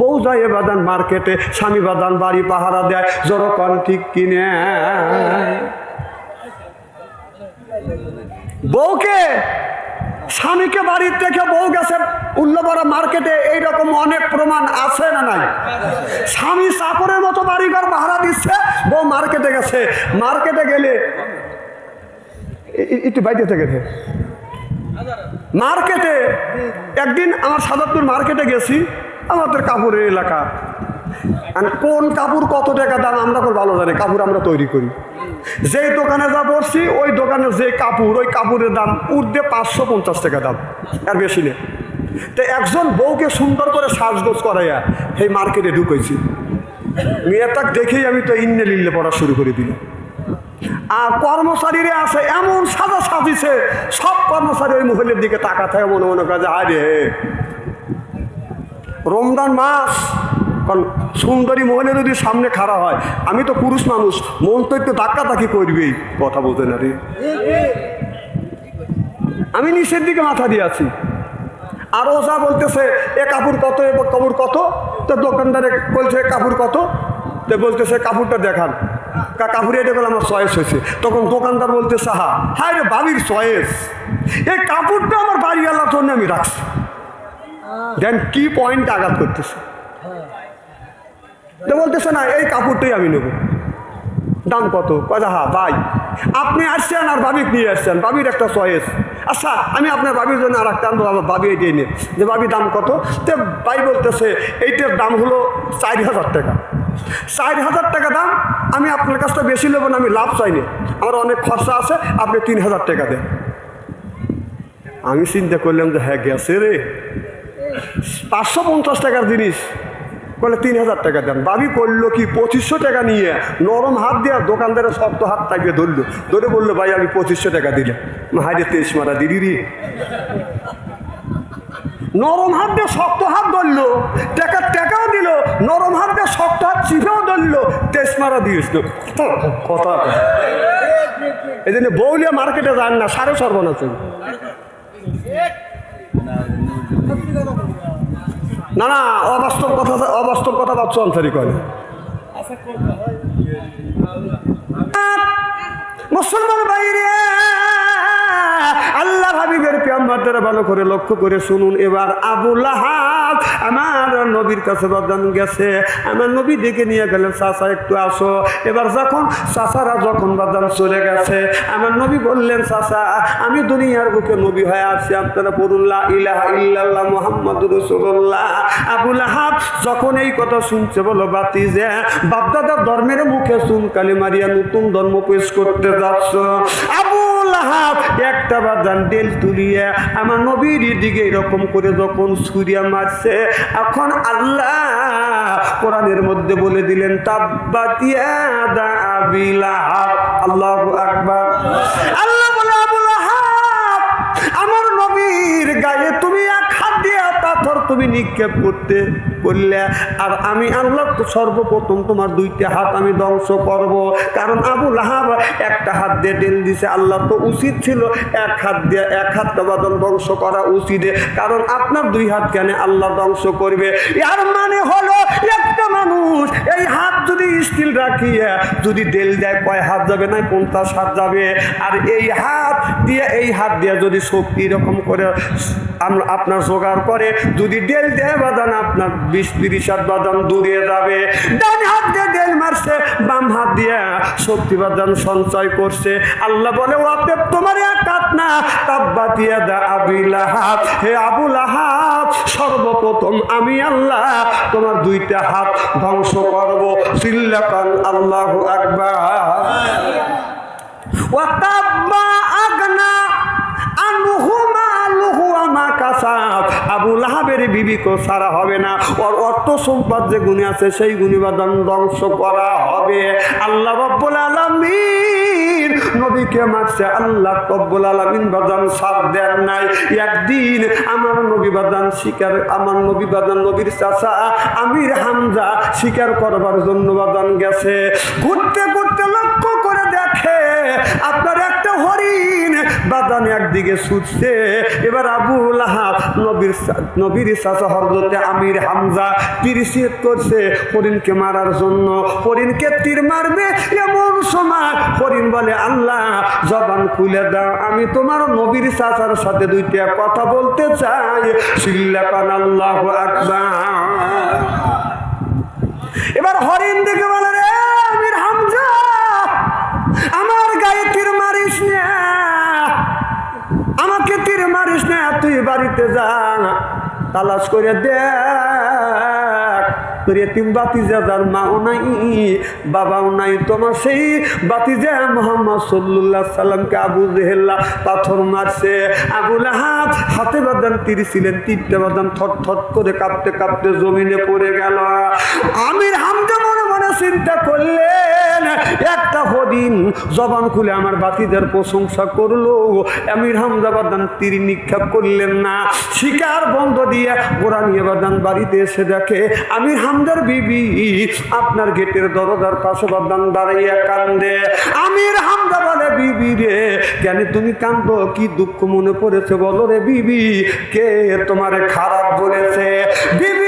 বউ যায় বাদান মার্কেটে স্বামী বাদান বাড়ি পাহারা দেয় জড়কন ঠিক কিনে। বউকে, স্বামীকে বাড়ির থেকে বউ গেছে উল্লবরা মার্কেটে, এইরকম অনেক প্রমাণ আছে না নাই? স্বামী চাকরের মতো বাড়িঘর ভাড়া দিচ্ছে, বউ মার্কেটে গেছে। মার্কেটে গেলে একটু বাইরে থেকে মার্কেটে, একদিন আমার সাদতপুর মার্কেটে গেছি আমাদের কাপড়ের এলাকা। কোন কাপড় কত টাকা দাম আমরা খুব ভালো জানি, কাপড় আমরা তৈরি করি। যেই দোকানে যা বসছি, ওই দোকানে যে কাপড়, ওই কাপড়ের দাম উর্ধে পাঁচশো পঞ্চাশ টাকা দাম, আর বেশি নেই। তো একজন বউকে সুন্দর করে সাজগোজ করাইয়া সেই মার্কেটে ঢুকেছি মেয়েটাকে দেখেই আমি তো ইন্নে লিল্লে পড়া শুরু করে দিলাম। আর কর্মচারীরা আছে, এমন সাজা সাজিছে সব কর্মচারী ওই মহিলার দিকে তাকা থাকে, মনে মনে কাজে আরে রমজান মাস। কারণ সুন্দরী মহিলা যদি সামনে খাড়া হয়, আমি তো পুরুষ মানুষ, মন তো একটু ধাক্কা তাকি করবেই কথা বলতে না রে। আমি নিচের দিকে মাথা দিয়ে আছি। আর ও যা বলতেছে, এ কাপড় কত, এ কাপড় কত? তো দোকানদারে বলছে কাপড় কত? তো বলতেছে, কাপড়টা দেখান। কাপড় এটা বলে, আমার চয়েস হয়েছে। তখন দোকানদার বলতেছে হা হ্যাঁ রে বাবির চয়েস। এই কাপড়টা আমার বাড়িওয়ালার জন্য আমি রাখছি। দেন কি পয়েন্ট আঘাত করতেছে? তো বলতেছে না, এই কাপড়টাই আমি নেব। দাম কত? কথা হা, ভাই, আপনি আসছেন আর ভাবিক নিয়ে আসছেন। ভাবির একটা চয়েস আচ্ছা আমি আপনার ভাবির জন্য আর একটা আনব, আমার ভাবি এটাই নিয়ে যে, ভাবি, দাম কত? তো ভাই বলতেছে, এইটার দাম হলো চার হাজার টাকা। চার হাজার টাকা দাম, আমি আপনার কাছটা বেশি নেব না, আমি লাভ চাইনি। আমার অনেক খরচা আছে, আপনি তিন হাজার টাকা দেন। আমি চিন্তা করলাম যে হ্যাঁ গেছে রে। পাঁচশো পঞ্চাশ টাকার জিনিস। বলে তিন হাজার টাকা দেন। বাবি করল কি, পঁচিশশো টাকা নিয়ে নরম হাত দিয়ে দোকানদারের শক্ত হাত টাইপে ধরলো। ধরে বলল, ভাই, আমি পঁচিশশো টাকা দিলাম। হাইরে তেইশ মারা দিদি রে। নরম হাত দিয়ে শক্ত হাত ধরলো, টাকা টাকাও দিল, নরম হাত দিয়ে শক্ত হাত চিপেও ধরলো, তেইশ মারা দিয়েছিল। কথা। এই জন্য বৌলিয়া মার্কেটে যান না সাড়ে সর্বনাশ না না অবাস্তব কথা অবাস্তব কথা বাচ্চা আনসারি কয় মুসলমান বাইরে আল্লাহ হাবিবের পেয়াম্বারদের ভালো করে লক্ষ্য করে শুনুন। এবার আবুল আহাব আমার নবীর কাছে বাদান গেছে। আমার নবী ডেকে নিয়ে গেলেন, চাচা, একটু আসো। এবার যখন চাচারা যখন বাদান চলে গেছে, আমার নবী বললেন, চাচা, আমি দুনিয়ার বুকে নবী হয়ে আছি। আপনারা পড়ুল্লাহ ইলাহা ইল্লাল্লাহ মোহাম্মদ রসুল্লাহ আবুল আহাব যখন এই কথা শুনছে বলো বাতি যে, বাপদাদার ধর্মের মুখে শুন কালি মারিয়া নতুন ধর্ম পেশ করতে যাচ্ছ। একটা বাদান ডেল তুলিয়া আমার নবীর দিকে এরকম করে যখন সুরিয়া মারছে, এখন আল্লাহ কোরআনের মধ্যে বলে দিলেন তাব্বাতিয়া দা আল্লাহু আকবার। আল্লাহ তুমি নিক্ষেপ করতে করলে আর আমি আল্লাহ তো সর্বপ্রথম তোমার দুইটা হাত আমি ধ্বংস করব। কারণ আবু লাহাব একটা হাত দিয়ে ডেল দিছে আল্লাহ তো উচিত ছিল এক হাত দিয়ে, এক হাত বাদন ধ্বংস করা উচিত। কারণ আপনার দুই হাত কেন আল্লাহ ধ্বংস করবে? এর মানে হলো একটা মানুষ এই হাত যদি স্টিল রাখিয়ে, যদি ডেল দেয় কয় হাত যাবে না, পঞ্চাশ হাত যাবে। আর এই হাত দিয়ে, এই হাত দিয়ে যদি শক্তি এরকম করে আমরা আপনার জোগাড় করে যদি ডেল দেয় বাদান আপনার বিশ তিরিশ হাত বাদান দূরে যাবে। ডান হাত দিয়ে ডেল মারছে বাম হাত দিয়ে শক্তি বাদান সঞ্চয় করছে। আল্লাহ বলে ওয়াতে তোমার এক হাত না তাব্বা দিয়ে দা আবিল হাত হে আবুল আহাব সর্বপ্রথম আমি আল্লাহ তোমার দুইটা হাত ধ্বংস করব। সিল্লাকান আল্লাহ আকবার। ওয়াতাব্বা আবু লাহাবের বিবিকে সারা হবে না। ওর অর্থ সম্পদ যে গুণে আছে, সেই গুণিবাদন ধ্বংস করা হবে। আল্লাহ রব্বুল আলামিন নবীকে মারছে আল্লাহ রব্বুল আলামিন বাদান সাথ দেন নাই। একদিন আমার নবী বাদান শিকার, আমার নবী বাদান নবীর চাচা আমির হামজা শিকার করবার জন্য বাদান গেছে। ঘুরতে ঘুরতে লক্ষ্য করে দেখে বাদান একদিকে ছুটছে। এবার আবুল আহাব নবীর নবীর চাচা হরদতে আমির হামজা তিরিশিয়ত করছে হরিণকে মারার জন্য। হরিণকে তীর মারবে এমন সময় হরিণ বলে, আল্লাহ, জবান খুলে দাও। আমি তোমার নবীর চাচার সাথে দুইটা কথা বলতে চাই। সিল্লাকান আল্লাহ আকবার। এবার হরিণ দেখে বলে মারিস না, তুই বাড়িতে যা তালাশ করে দেখ, তোর যার মাও নাই, বাবাও নাই, তোমার সেই মোহাম্মদ সল্লুল্লাহ সাল্লামকে আবু জেহেল্লা পাথর মারছে। আবুল হাত হাতে বাদান তীর ছিলেন তিনটে বাদান থট থট করে কাঁপতে কাঁপতে জমিনে পড়ে গেল। আমির মনে মনে চিন্তা করলেন, একটা হদিন জবান খুলে আমার বাতিদের প্রশংসা করল। আমির হামজা বাদান নিক্ষেপ করলেন না। শিকার বন্ধ দিয়ে গোড়া নিয়ে বাড়িতে এসে দেখে, আমির হামদার বিবি, আপনার গেটের দরজার পাশে বাদান দাঁড়াইয়া কান্দে। আমির বলে, বিবি রে, কেন তুমি কান্দ কি দুঃখ মনে পড়েছে বলো রে বিবি? কে তোমারে খারাপ বলেছে? বিবি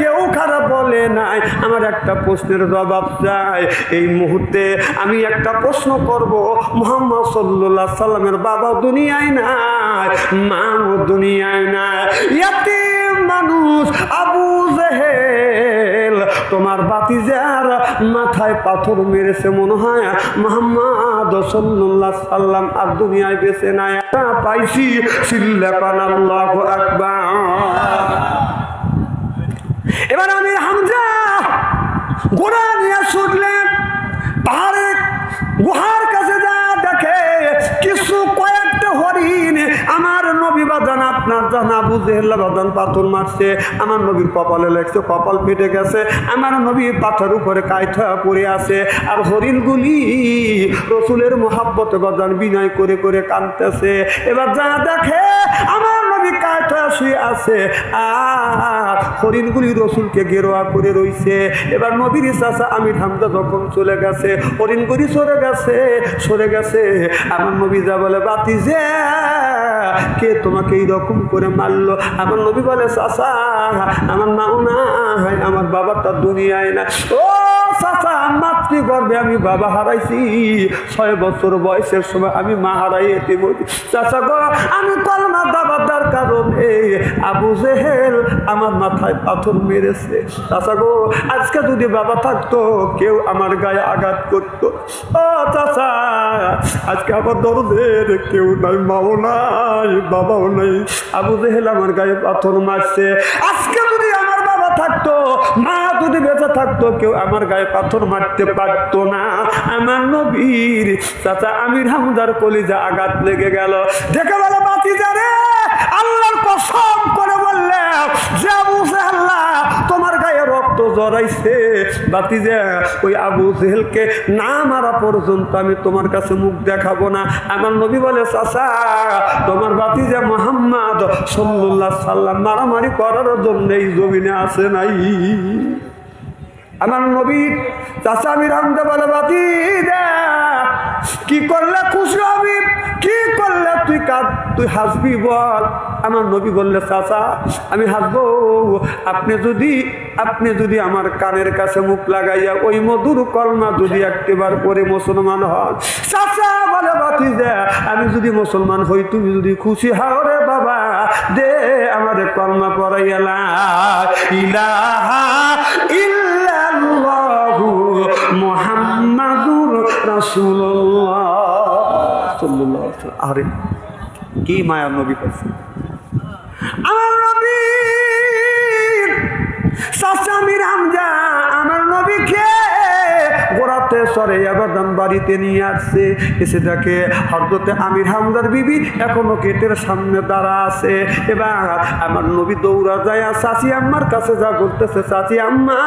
কেউ খারাপ বলে নাই। আমার একটা প্রশ্নের জবাব চাই। এই মুহূর্তে আমি একটা প্রশ্ন করব। মোহাম্মদ সাল্লাহ সাল্লামের বাবা দুনিয়ায় নাই, মাও দুনিয়ায় নাই। ইয়াতিম মানুষ আবু জেহেল, তোমার বাতি বাতিজার মাথায় পাথর মেরেছে মনে হয়। মোহাম্মদ সাল্লাহ সাল্লাম আর দুনিয়ায় বেছে নাই। পাইছি, সিল্লাপান আল্লাহ আকবার। এবার আমির হামজা গোড়া নিয়ে ছুটলেন পাহাড়ের গুহার কাছে যা দেখে কিছু কয়েকটা হরিণ আমার নবী বাদান, আপনার জানা বুঝে হেল্লা পাথর মারছে, আমার নবীর কপালে লেগছে, কপাল ফেটে গেছে, আমার নবী পাথর উপরে কায়থা পড়ে আছে, আর হরিণগুলি রসুলের মহাব্বত বাদান বিনয় করে করে কাঁদতেছে। এবার যা দেখে শুয়ে আছে আর হরিণগুলি রসুলকে গেরোয়া করে রইছে। এবার নবীর চাষা আমির হামদা যখন চলে গেছে, হরিণগুলি সরে গেছে সরে গেছে। আমার নবী যা বলে, বাতি যে, কে তোমাকে এইরকম করে মারলো? আমার নবী বলে চাষা আমার নাও নাই, আমার বাবাটা দুনিয়ায় না ও চাচা, মাতৃগর্ভে আমি বাবা হারাইছি। ছয় বছর বয়সের সময় আমি মা হারাই এতে বলি চাচা গো, আমি কলমা কারণে আবু জেহেল আমার মাথায় পাথর মেরেছে। চাচা গো, আজকে যদি বাবা থাকতো, কেউ আমার গায়ে আঘাত করতো। ও চাচা, আজকে আমার দরদের কেউ নাই, মাও নাই, বাবাও নাই। আবু জেহেল আমার গায়ে পাথর মারছে। আজকে যদি আমার বাবা থাকতো, মা যদি বেঁচে থাকতো, কেউ আমার গায়ে পাথর মারতে পারতো না। আমার নবীর, চাচা আমির হামদার কলিজা আঘাত লেগে গেল। দেখে বলে বাতি রে কসম করে বললে, যে আবু আল্লাহ, তোমার গায়ে রক্ত জড়াইছে। বাতি যে, ওই আবু জেহেলকে না মারা পর্যন্ত আমি তোমার কাছে মুখ দেখাবো না। আমার নবী বলে, চাচা, তোমার বাতি যে মোহাম্মদ সাল্লাহ সাল্লাম মারামারি করার জন্য এই জমিনে আসে নাই। আমার নবী, চাচা, আমি রামদে বলে বাতি দে, কি করলে খুশি হবি? কি করলে তুই হাসবি বল। আমার নবী বললে, চাচা, আমি হাসবো। আপনি যদি আপনি যদি আমার কানের কাছে মুখ লাগাইয়া ওই মধুর কলমা যদি একটিবার করে মুসলমান হন, চাচা, বলে বাতি দে আমি যদি মুসলমান হই, তুমি যদি খুশি হও রে বাবা, দে আমাদের কলমা পড়াইয়ালা ইলাহা ইল্লাল্লাহু মুহাম্মাদুর। আরে কি মায়ার নবী করছে আমার নবী সরে আবাদান বাড়িতে নিয়ে আসছে। এসে দেখে হরদতে আমির হামদার বিবি এখনও গেটের সামনে দাঁড়া আছে। এবার আমার নবী দৌড়া যায় আর চাচি আম্মার কাছে যা বলতেছে চাচি আম্মা।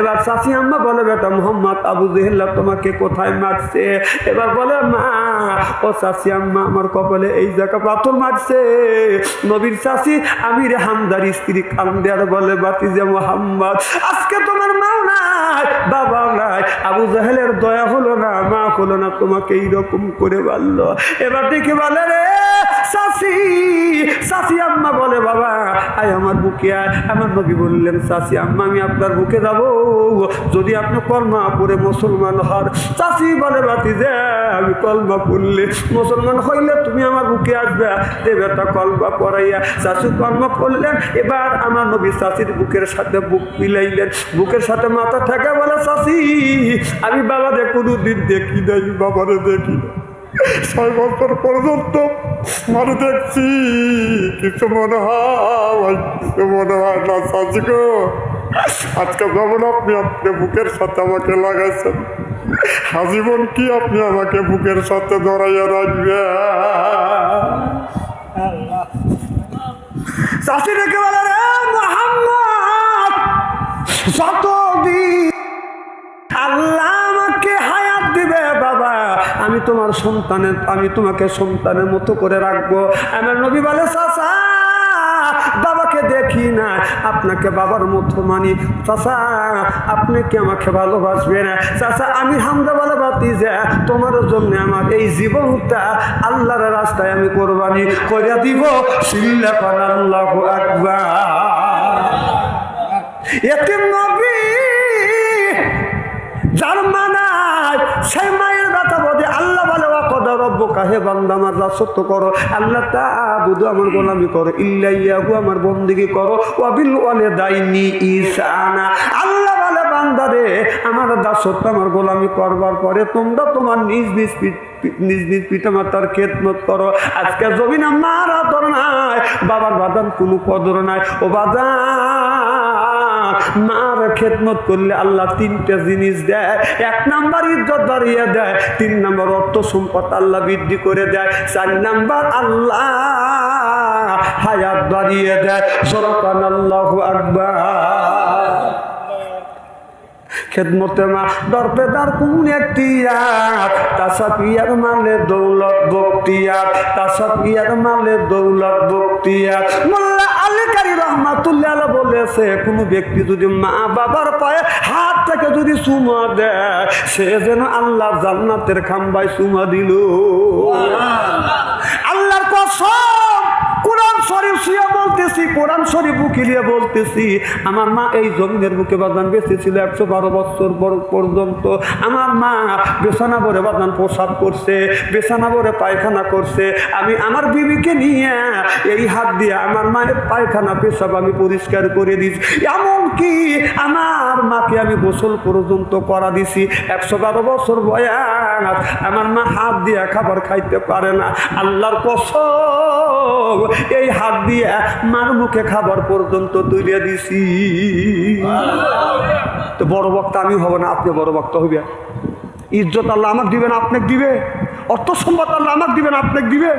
এবার চাচি আম্মা বলে, বেটা মোহাম্মদ আবু জেহেল্লা তোমাকে কোথায় মারছে? এবার বলে, মা, ও চাচি আম্মা আমার কপালে এই জায়গা পাথর মারছে। নবীর চাচি আমির হামদার স্ত্রী কান্দে আর বলে বাতি যে মোহাম্মদ, আজকে তোমার মাও নাই বাবাও নাই। আবু জাহেলের দয়া হলো না, মা হলো না, তোমাকে এইরকম করে বাড়লো এবার দেখে বলে রে সাসি সাসি আম্মা বলে, বাবা, আয় আমার বুকে আয়। আমার নবী বললেন, সাসি আম্মা, আমি আপনার বুকে যাব। যদি আপনি কলমা পড়ে মুসলমান হন। চাষি বলে, বাতি যে আমি কলমা পড়লে মুসলমান হইলে তুমি আমার বুকে আসবে। দেবে তা কলমা পড়াইয়া চাষি কলমা পড়লেন। এবার আমার নবী চাষির বুকের সাথে বুক মিলাইলেন। বুকের সাথে মাথা ঠেকে বলে চাষি আমি বাবারে কোনো দিন দেখি নাই, বাবারে দেখি না ছয় বছর পর্যন্ত মানে দেখছি, কিছু মনে হয় মনে হয় না, চাচি গো। আজকে যেমন আপনি আপনি বুকের সাথে আমাকে লাগাইছেন, আজীবন কি আপনি আমাকে বুকের সাথে ধরাইয়া রাখবে চাষি রেখে বলে রে? মোহাম্মদ, যতদিন আল্লাহ আমাকে হায়াত দিবে আমি তোমার সন্তানের, আমি তোমাকে সন্তানের মতো করে রাখব। আমার নবী বলে, চাচা, বাবাকে দেখি না। আপনাকে বাবার মতো মানি। চাচা, আপনি কি আমাকে ভালোবাসবে না চাচা, আমি হামদা বলে বাতি যে, তোমার জন্য আমার এই জীবনটা আল্লাহর রাস্তায় আমি কোরবানি করে দিব। সিল্লা আল্লাহ আকবার। এতিম নবী যার মানায় সেই মায়ের ব্যথা বোধে আল্লাহ বলে কাহে বান্দা, আমার করো। আল্লাহ তা বুধু আমার গোলামি করো। ইল্লাইয়াহু আমার বন্দিগি করো। ওয়াবিল ওয়ালে দাইনি ইসানা। আল্লাহ বলে, বান্দা রে, আমার দাসত্ব আমার গোলামি করবার পরে তোমরা তোমার নিজ নিজ নিজ নিজ পিতা মাতার খেদমত করো। আজকে জমিন আমার আদর নাই, বাবার বাদান কোনো কদর নাই। ও বাদান মার খেদমত করলে আল্লাহ তিনটা জিনিস দেয়। এক নাম্বার ইজ্জত বাড়িয়ে দেয়, তিন নাম্বার অর্থ সম্পদ আল্লাহ বৃদ্ধি করে দেয়, চার নাম্বার আল্লাহ হায়াত বাড়িয়ে দেয়। সরকান আল্লাহ আকবার। খেদমতে মা দরপে দার কোন একটি তাসা পিয়ার মালে দৌলত বক্তিয়ার তাসা পিয়ার মালে দৌলত বক্তিয়ার মোল্লা আলিকারি রহমাতুল্লাহ বলেছে কোনো ব্যক্তি যদি মা বাবার পায়ে হাত থেকে যদি সুমা দেয় সে যেন আল্লাহ জান্নাতের খাম্বায় সুমা দিল। আল্লাহর কসম। শরীফ শুয়ে বলতেছি, কোরআন শরীফ বুকিলিয়ে বলতেছি, আমার মা এই জমিনের বুকে বাদান বেঁচে ছিল একশো বারো বছর পর্যন্ত। আমার মা বেছানা ভরে বাদান প্রসাব করছে, বেছানা ভরে পায়খানা করছে। আমি আমার বিবিকে নিয়ে এই হাত দিয়ে আমার মায়ের পায়খানা পেশাব আমি পরিষ্কার করে দিয়েছি এমনকি আমার মাকে আমি গোসল পর্যন্ত করা দিছি। একশো বারো বছর বয়স, আমার মা হাত দিয়ে খাবার খাইতে পারে না। আল্লাহর কসম, এই হাত দিয়ে মার মুখে খাবার পর্যন্ত তুলে দিছি। তো বড় বক্তা আমি হব না, আপনি বড় বক্তা হইবে ইজ্জত আল্লাহ আমাকে দিবেন আপনাকে দিবে। অর্থ সম্পদ আল্লাহ আমাকে দিবেন আপনাকে দিবে।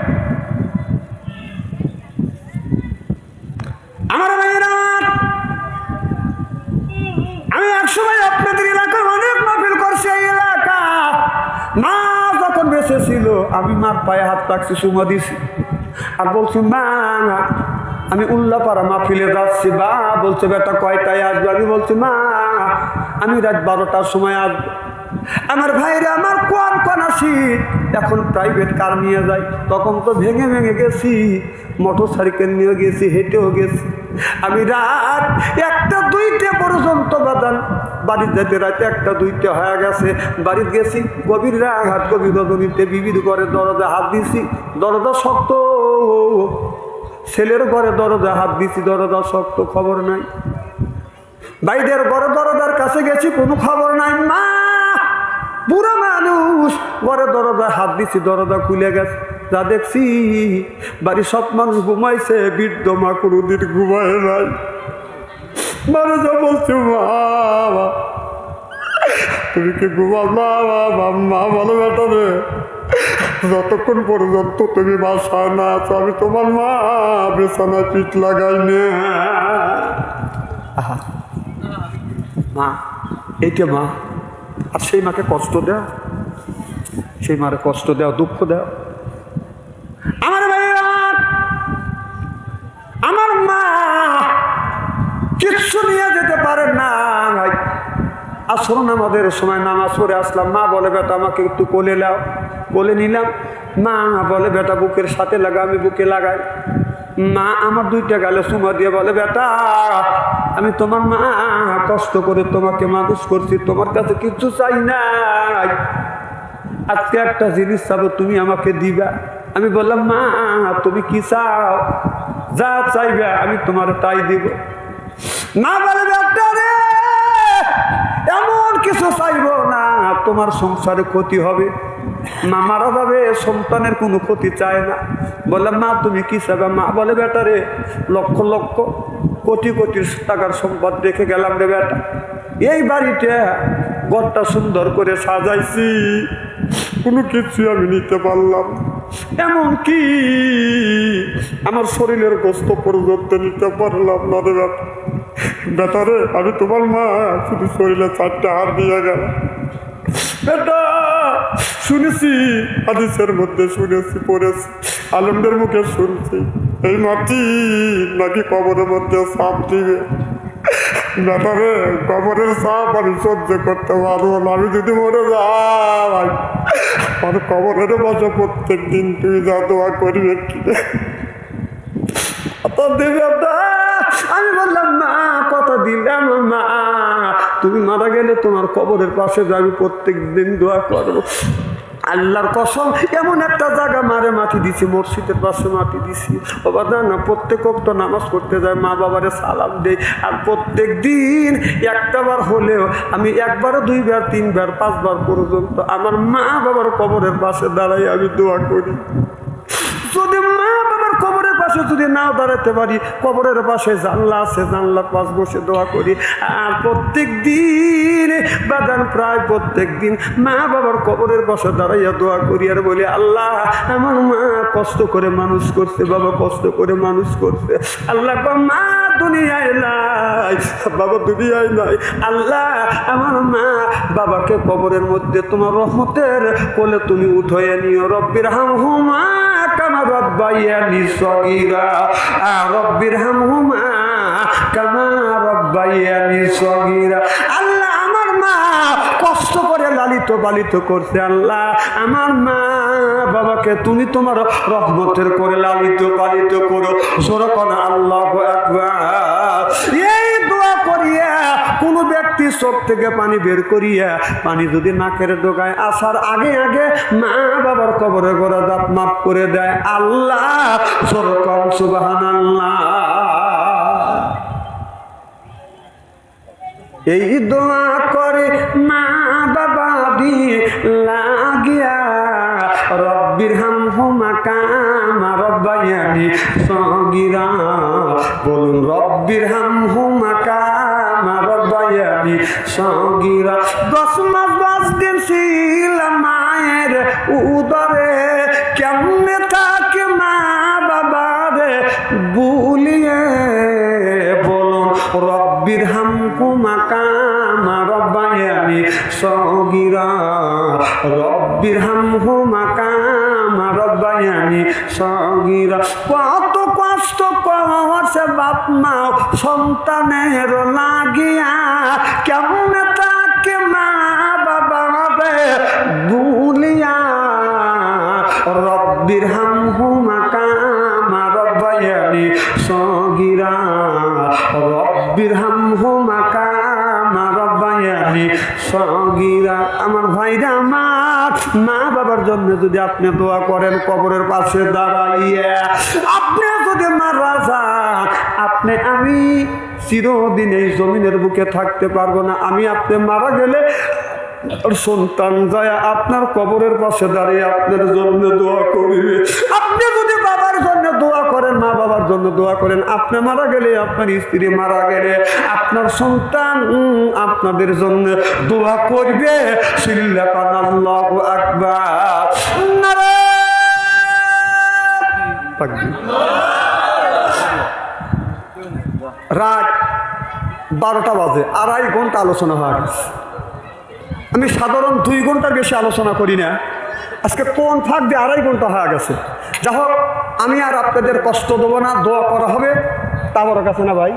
আমার আমি একসময় আপনাদের এলাকায় অনেক করছি, এই এলাকা। মা যখন বেঁচে ছিল, আমি মার পায়ে হাত রাখছি, সুমা দিছি। আর বলছি মা আমি উল্লাপাড়া মাহফিলে যাচ্ছি, বা, বলছে, বেটা, কয়টায় আসবে? আমি বলছি, মা, আমি রাত বারোটার সময় আসব। আমার ভাইরা আমার কোয়ার কনাসি এখন প্রাইভেট কার নিয়ে যায় তখন তো ভেঙে ভেঙে গেছি মোটর সাইকেল নিয়ে গেছি, হেঁটেও গেছি। আমি রাত একটা, দুইটা পর্যন্ত বাদান বাড়ির যেতে রাতে একটা, দুইটা হয়ে গেছে। বাড়িতে গেছি, গভীর রাত, গভীর রজনীতে বিবিধ করে দরজা হাত দিছি। দরজা শক্ত। ছেলের ঘরে দরজা, হাত দিছি দরজা শক্ত খবর নাই। বাইরের বড় দরজার কাছে গেছি, কোনো খবর নাই। মা, বুড়ো মানুষ বড় দরজা, হাত দিছি, দরজা খুলে গেছে। যা দেখছি, বাড়ির সব মানুষ ঘুমাইছে, বৃদ্ধ মা কোনোদিন ঘুমায় নাই। মানে যা বলছো, মা তুমি কি ঘুমাও? মা মা ভালো বেটা রে। যতক্ষণ পর্যন্ত তুমি বাসায় না আছো, আমি তোমার মা বেছানা পিঠ লাগাই নে। মা এইটা মা। আর সেই মাকে কষ্ট দেও। সেই মারে কষ্ট দেও, দুঃখ দেও। আমার আমার মা কিচ্ছু নিয়ে যেতে পারে না, ভাই। আসর নামাজের সময় নামাজ পড়ে আসলাম। মা বলে, বেটা, আমাকে একটু কোলে লাও কোলে নিলাম। মা বলে, বেটা, বুকের সাথে লাগা, আমি বুকে লাগাই। মা আমার দুইটা গালে সুমা দিয়ে বলে, বেটা, আমি তোমার মা, কষ্ট করে তোমাকে মানুষ করছি, তোমার কাছে কিছু চাই নাই। আজকে একটা জিনিস চাবো, তুমি আমাকে দিবা। আমি বললাম, মা, তুমি কি চাও? যা চাইবে, আমি তোমার তাই দিব। না বলে, বেটা কিছু চাইব না, তোমার সংসারে ক্ষতি হবে। মা মারা যাবে, সন্তানের কোনো ক্ষতি চায় না। বললাম মা, তুমি কি চাবে মা বলে, বেটা রে, লক্ষ লক্ষ, কোটি কোটি টাকার সম্পদ রেখে গেলাম রে বেটা। এই বাড়িতে ঘরটা সুন্দর করে সাজাইছি। কোনো কিছু আমি নিতে পারলাম এমন কি? আমার শরীরের গোস্ত পর্যন্ত নিতে পারলাম না রে বেটা। বেটারে আমি তোমার মা, শুধু শরীরে চারটা হার দিয়ে গেল শুনেছি, হাদিসের মধ্যে শুনেছি, পড়েছি, আলমদের মুখে শুনছি। এই মাটি নাকি কবরের মধ্যে সাপ দিবে? ব্যাপারে কবরের সাপ আমি সহ্য করতে পারব না, আমি যদি মরে যাই, আমার কবরের বসে প্রত্যেক দিন তুই যা দোয়া করবি দেবে আমি বললাম না। দিলাম মা তুমি মারা গেলে তোমার কবরের পাশে আমি প্রত্যেক দিন দোয়া করব। আল্লাহর কসম, এমন একটা জায়গা মারে মাটি দিছি, মসজিদের পাশে মাটি দিছি। বাবা, না প্রত্যেক তো নামাজ পড়তে যায়, মা বাবারে সালাম দেই। আর প্রত্যেক দিন একটা বার হলেও আমি একবার দুইবার, তিনবার, পাঁচবার পর্যন্ত আমার মা বাবার কবরের পাশে দাঁড়াই আমি দোয়া করি। যদি যদি নাও দাঁড়াতে পারি, কবরের পাশে জানলা আছে, জানলার পাশ বসে দোয়া করি। আর প্রত্যেক দিন, বাদান প্রায় প্রত্যেক দিন মা বাবার কবরের পাশে দাঁড়াইয়া দোয়া করি আর বলি, আল্লাহ, আমার মা কষ্ট করে মানুষ করছে, বাবা কষ্ট করে মানুষ করছে। আল্লাহ মা দুনিয়ায় নাই, বাবা দুনিয়ায় নাই। আল্লাহ, আমার মা বাবাকে কবরের মধ্যে তোমার রহমতের কোলে তুমি উঠয়ে নিও। রব্বির হাম হুমা আল্লাহ আমার মা কষ্ট করে লালিত পালিত করছে আল্লাহ। আমার মা, বাবাকে তুমি তোমার রহমতের করে লালিত পালিত করো। সরকনা আল্লাহ চোখ থেকে পানি বের করিয়া পানি যদি নাকের ডোকায় আসার আগে আগে মা বাবার কবরে গোড়া দাঁত মাফ করে দেয়। আল্লাহ সরকম সুবাহান এই দোয়া করে মা বাবা দি লাগিয়া, রব্বির হাম হুমা কামা রব্বায়ানি সগিরা। বলুন, রব্বির হাম হুমা রব্বায়ানি সগিরা দশ মাস দশ দিন ছিলাম মায়ের উদরে। কেমনে থাকে মা বাবারে বুলিয়ে বলুন, রব্বির হাম হুমা কামা রব্বায়ানি সগিরা রব্বির হাম হুমা কামা রব্বায়ানি সগিরা কত কষ্ট করছে বাপ মা সন্তানের লাগিয়া জন্য যদি আপনি দোয়া করেন কবরের পাশে দাঁড়াইয়া আপনি যদি মারা যান, আপনি আমি চিরদিন এই জমিনের বুকে থাকতে পারব না। আমি আপনি মারা গেলে সন্তান যায়, আপনার কবরের পাশে দাঁড়িয়ে আপনার জন্য দোয়া করিবে আপনি যদি বাবার জন্য দোয়া করেন মা বাবার জন্য দোয়া করেন, আপনি মারা গেলে, আপনার স্ত্রী মারা গেলে, আপনার সন্তান আপনাদের জন্য দোয়া করবে। রাত বারোটা বাজে, আড়াই ঘণ্টা আলোচনা হয়ে গেছে। আমি সাধারণ দুই ঘণ্টার বেশি আলোচনা করি না। আজকে কোন দিয়ে আড়াই ঘণ্টা হয়ে গেছে। যা হোক, আমি আর আপনাদের কষ্ট দেবো না, দোয়া করা হবে। তা আমার কাছে না ভাই?